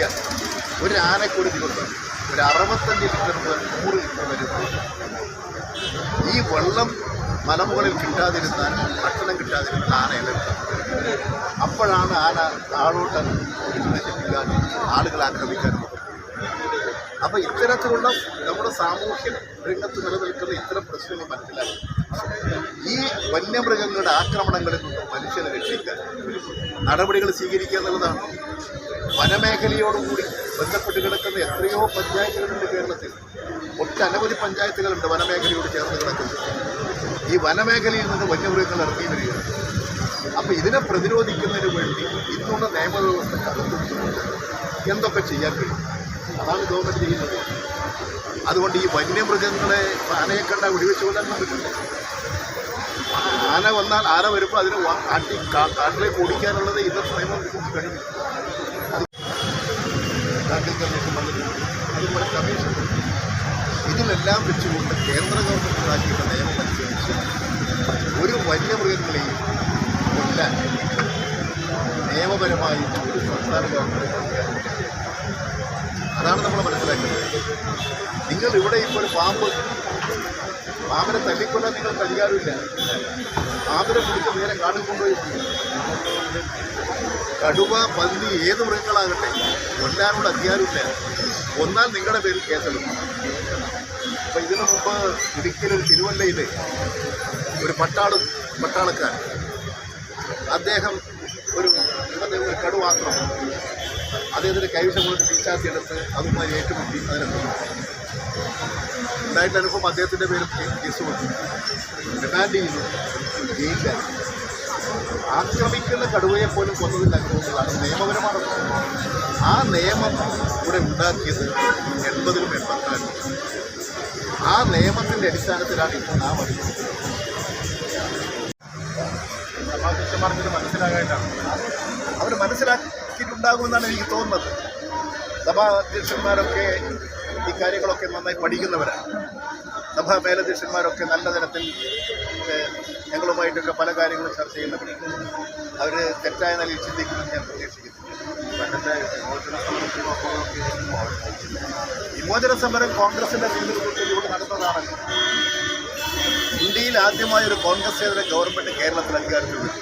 നോക്കിയാൽ ഒരു ആനക്കൂടി ദിവസം ഒരു അറുപത്തഞ്ച് ലിറ്റർ മുതൽ നൂറ് ലിറ്റർ വരെ ഈ വെള്ളം മലമുകളിൽ കിട്ടാതിരുന്നാൽ ഭക്ഷണം കിട്ടാതിരുന്നാൽ ആന ഇലക്കാം അപ്പോഴാണ് ആന ആളോട്ട് ഇല്ലാതെ ആളുകൾ ആക്രമിക്കാനും അപ്പോൾ ഇത്തരത്തിലുള്ള നമ്മുടെ സാമൂഹ്യ രംഗത്ത് നിലനിൽക്കുന്ന ഇത്തരം പ്രശ്നങ്ങൾ മനസ്സിലാക്കി ഈ വന്യമൃഗങ്ങളുടെ ആക്രമണങ്ങളിൽ നിന്നും മനുഷ്യനെ രക്ഷിക്കാൻ നടപടികൾ സ്വീകരിക്കുക എന്നുള്ളതാണ്. വനമേഖലയോടുകൂടി ബന്ധപ്പെട്ട് കിടക്കുന്ന എത്രയോ പഞ്ചായത്തുകളുണ്ട് കേരളത്തിൽ. ഒട്ടനവധി പഞ്ചായത്തുകളുണ്ട് വനമേഖലയോട് ചേർന്ന് കിടക്കുന്നത്. ഈ വനമേഖലയിൽ നിന്ന് വന്യമൃഗങ്ങൾ ഇറങ്ങി വരികയാണ്. അപ്പോൾ ഇതിനെ പ്രതിരോധിക്കുന്നതിന് വേണ്ടി ഇന്നുള്ള നിയമവ്യവസ്ഥ എന്തൊക്കെ ചെയ്യാൻ കഴിയും? അതാണ് ഗവൺമെന്റ് ചെയ്യുന്നത് അതുകൊണ്ട് ഈ വന്യമൃഗങ്ങളെ ആനയെ കണ്ട വെടിവെച്ച് കൊല്ലാൻ പറ്റില്ല ആന വന്നാൽ ആന വരുമ്പോൾ അതിന് കാട്ടി കാട്ടിലേക്ക് ഓടിക്കാനുള്ളത് ഇന്നത്തെ നിയമം കഴിഞ്ഞു. ഇതിലെല്ലാം വെച്ചുകൊണ്ട് കേന്ദ്ര ഗവൺമെന്റ് ഉണ്ടാക്കിയിട്ടുള്ള നിയമം അനുസരിച്ച് ഒരു വന്യമൃഗങ്ങളെയും കൊല്ലാൻ നിയമപരമായി ഒരു സംസ്ഥാന ഗവൺമെന്റ് അതാണ് നമ്മൾ മനസ്സിലാക്കുന്നത് നിങ്ങൾ ഇവിടെ ഇപ്പോൾ ഒരു പാമ്പ് പാമ്പിനെ തല്ലിക്കൊല്ലാൻ നിങ്ങൾക്ക് അധികാരമില്ല. പാമ്പിനെ പിടിച്ച് നേരെ കാട്ടിൽ കൊണ്ടുപോയി കടുവ പന്നി ഏത് മൃഗങ്ങളാകട്ടെ കൊല്ലാനുള്ള അധികാരമില്ല. ഒന്നാൽ നിങ്ങളുടെ പേരിൽ കേസെടുക്കും. അപ്പം ഇതിനു മുമ്പ് ഇടുക്കിയിൽ തിരുവല്ലയിൽ ഒരു പട്ടാള പട്ടാളക്കാരൻ. അദ്ദേഹം ഒരു ഇവിടെ ഒരു കടുവാക്രമം. അദ്ദേഹത്തിന്റെ കൈവശം കൊണ്ട് പിച്ചാത്തി എടുത്ത് അതുമായി ഏറ്റുമുട്ടി അതിനെ. ഉണ്ടായിട്ട് അനുഭവം അദ്ദേഹത്തിന്റെ പേരും കേസ് കൊടുത്തു റിമാൻഡ് ചെയ്തു ജയിലില്ല ആക്രമിക്കുന്ന കടുവയെ പോലും കൊന്നതിന്റെ അനുഭവങ്ങളാണ് നിയമപരമാണ് ആ നിയമം ഇവിടെ ഉണ്ടാക്കിയത് എൺപതിലും എൺപത്തിനാലും ആ നിയമത്തിന്റെ അടിസ്ഥാനത്തിലാണ് ഇപ്പോൾ നാം അറിയുന്നത് സഭാധ്യക്ഷന്മാർക്ക് ഇത് മനസ്സിലാകാനാണ്. അവർ മനസ്സിലാക്കിയിട്ടുണ്ടാകുമെന്നാണ് എനിക്ക് തോന്നുന്നത്. സഭാ അധ്യക്ഷന്മാരൊക്കെ ഈ കാര്യങ്ങളൊക്കെ നന്നായി പഠിക്കുന്നവരാണ്. സഭാ മേലധ്യക്ഷന്മാരൊക്കെ നല്ല തരത്തിൽ ഞങ്ങളുമായിട്ടൊക്കെ പല കാര്യങ്ങളും ചർച്ച ചെയ്യുന്നവരാണ്. അവർ തെറ്റായ നിലയിൽ ചിന്തിക്കുമെന്ന് ഞാൻ പ്രതീക്ഷിക്കുന്നു. വിമോചന സമരം കോൺഗ്രസിന്റെ നേതൃത്വത്തിലൂടെ നടന്നതാണല്ലോ. ഇന്ത്യയിൽ ആദ്യമായ ഒരു കോൺഗ്രസേതര ഗവൺമെന്റ് കേരളത്തിൽ അധികാരത്തിൽ വരും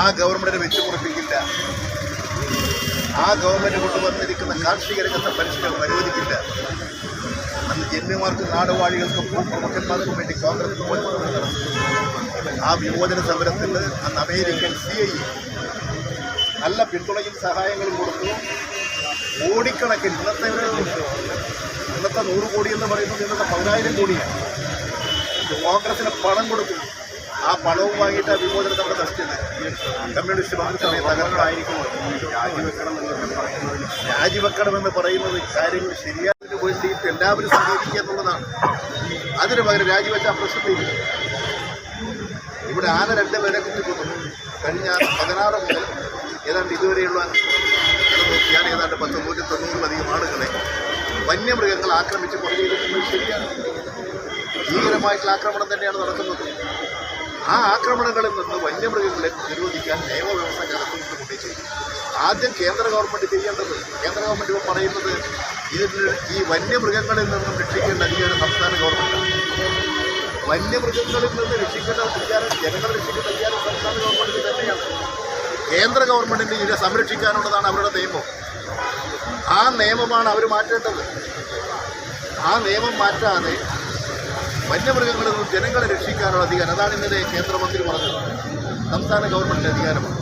ആ ഗവൺമെന്റിനെ വെച്ചുമുറപ്പിക്കില്ല ആ ഗവൺമെന്റ് കൊണ്ടുവന്നിരിക്കുന്ന കാർഷിക രംഗത്തെ പരിഷ്കരണം അനുവദിക്കില്ല. അന്ന് ജന്മിമാർക്കും നാടുവാഴികൾക്കും പ്രമുഖന്മാർക്കും വേണ്ടി കോൺഗ്രസ് വിമോചന ആ വിമോചന സമരത്തിൽ അന്ന് അമേരിക്കൻ സി ഐ നല്ല പിന്തുണയും സഹായങ്ങളും കൊടുത്തു. കോടിക്കണക്കിന് ഇന്നത്തെ ഇന്നത്തെ നൂറ് കോടി എന്ന് പറയുന്നത് ഇന്നത്തെ പതിനായിരം കോടിയാണ്. കോൺഗ്രസിന് പണം കൊടുത്തു ആ പണവും വാങ്ങിയിട്ട് വിമോചന സമരം നശിച്ചത് കമ്മ്യൂണിസ്റ്റ് പാർട്ടി തകർന്നായിരിക്കും രാജിവെക്കണം എന്നൊക്കെ പറയുന്നത് രാജിവെക്കണമെന്ന് പറയുന്നത് കാര്യങ്ങൾ ശരിയായതിന് വേണ്ടിയിട്ട് എല്ലാവരും സഹകരിക്കുക എന്നുള്ളതാണ്. അതിന് പകരം രാജിവെച്ച പ്രശ്നത്തിൽ ഇവിടെ ആന രണ്ട് പേരെ കുത്തിക്കൊന്നു കഴിഞ്ഞ പതിനാറ് മുതൽ ഏതാണ്ട് ഇതുവരെയുള്ള നോക്കിയാൽ ഏതാണ്ട് പത്ത് നൂറ്റി തൊണ്ണൂറിലധികം ആളുകളെ വന്യമൃഗങ്ങൾ ആക്രമിച്ച് ചെയ്തിട്ടുള്ളത് ശരിയാണ്. ഭീകരമായിട്ടുള്ള ആക്രമണം തന്നെയാണ് നടക്കുന്നത്. ആ ആക്രമണങ്ങളിൽ നിന്ന് വന്യമൃഗങ്ങളെ നിരോധിക്കാൻ നിയമവ്യവസ്ഥ കടത്തുന്നത് കൊണ്ടേ ചെയ്യും ആദ്യം കേന്ദ്ര ഗവൺമെന്റ് ചെയ്യേണ്ടത് കേന്ദ്ര ഗവൺമെന്റ് ഇപ്പോൾ പറയുന്നത് ഇതിന് ഈ വന്യമൃഗങ്ങളിൽ നിന്നും രക്ഷിക്കേണ്ട അധികാരം സംസ്ഥാന ഗവൺമെന്റാണ് വന്യമൃഗങ്ങളിൽ നിന്ന് രക്ഷിക്കേണ്ട അധികാരം ജനങ്ങളെ രക്ഷിക്കേണ്ട അധികാരം സംസ്ഥാന ഗവൺമെന്റ് തന്നെയാണ്. കേന്ദ്ര ഗവൺമെന്റിന്റെ ഇതിനെ സംരക്ഷിക്കാനുള്ളതാണ് അവരുടെ നിയമം. ആ നിയമമാണ് അവർ മാറ്റേണ്ടത്. ആ നിയമം മാറ്റാതെ വന്യമൃഗങ്ങളിൽ നിന്ന് ജനങ്ങളെ രക്ഷിക്കാനുള്ള അധികാരം. അതാണ് ഇന്നലെ കേന്ദ്രമന്ത്രി പറഞ്ഞത്. സംസ്ഥാന ഗവൺമെന്റിന്റെ അധികാരമാണ്.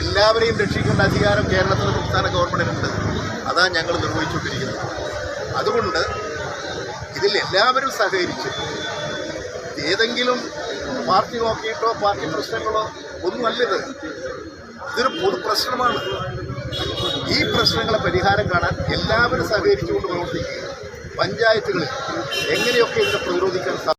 എല്ലാവരെയും രക്ഷിക്കേണ്ട അധികാരം കേരളത്തിലെ സംസ്ഥാന ഗവൺമെന്റിനുണ്ട്. അതാണ് ഞങ്ങൾ നിർവഹിച്ചുകൊണ്ടിരിക്കുന്നത്. അതുകൊണ്ട് ഇതിൽ എല്ലാവരും സഹകരിച്ച് ഏതെങ്കിലും പാർട്ടി നോക്കിയിട്ടോ പാർട്ടി പ്രശ്നങ്ങളോ ഒന്നുമല്ലിത് ഇതൊരു പൊതു പ്രശ്നമാണ്. ഈ പ്രശ്നങ്ങളെ പരിഹാരം കാണാൻ എല്ലാവരും സഹകരിച്ചുകൊണ്ട് പ്രവർത്തിക്കുക. പഞ്ചായത്തുകളിൽ എങ്ങനെയൊക്കെ ഇതിനെ പ്രതിരോധിക്കാൻ സാധിക്കും?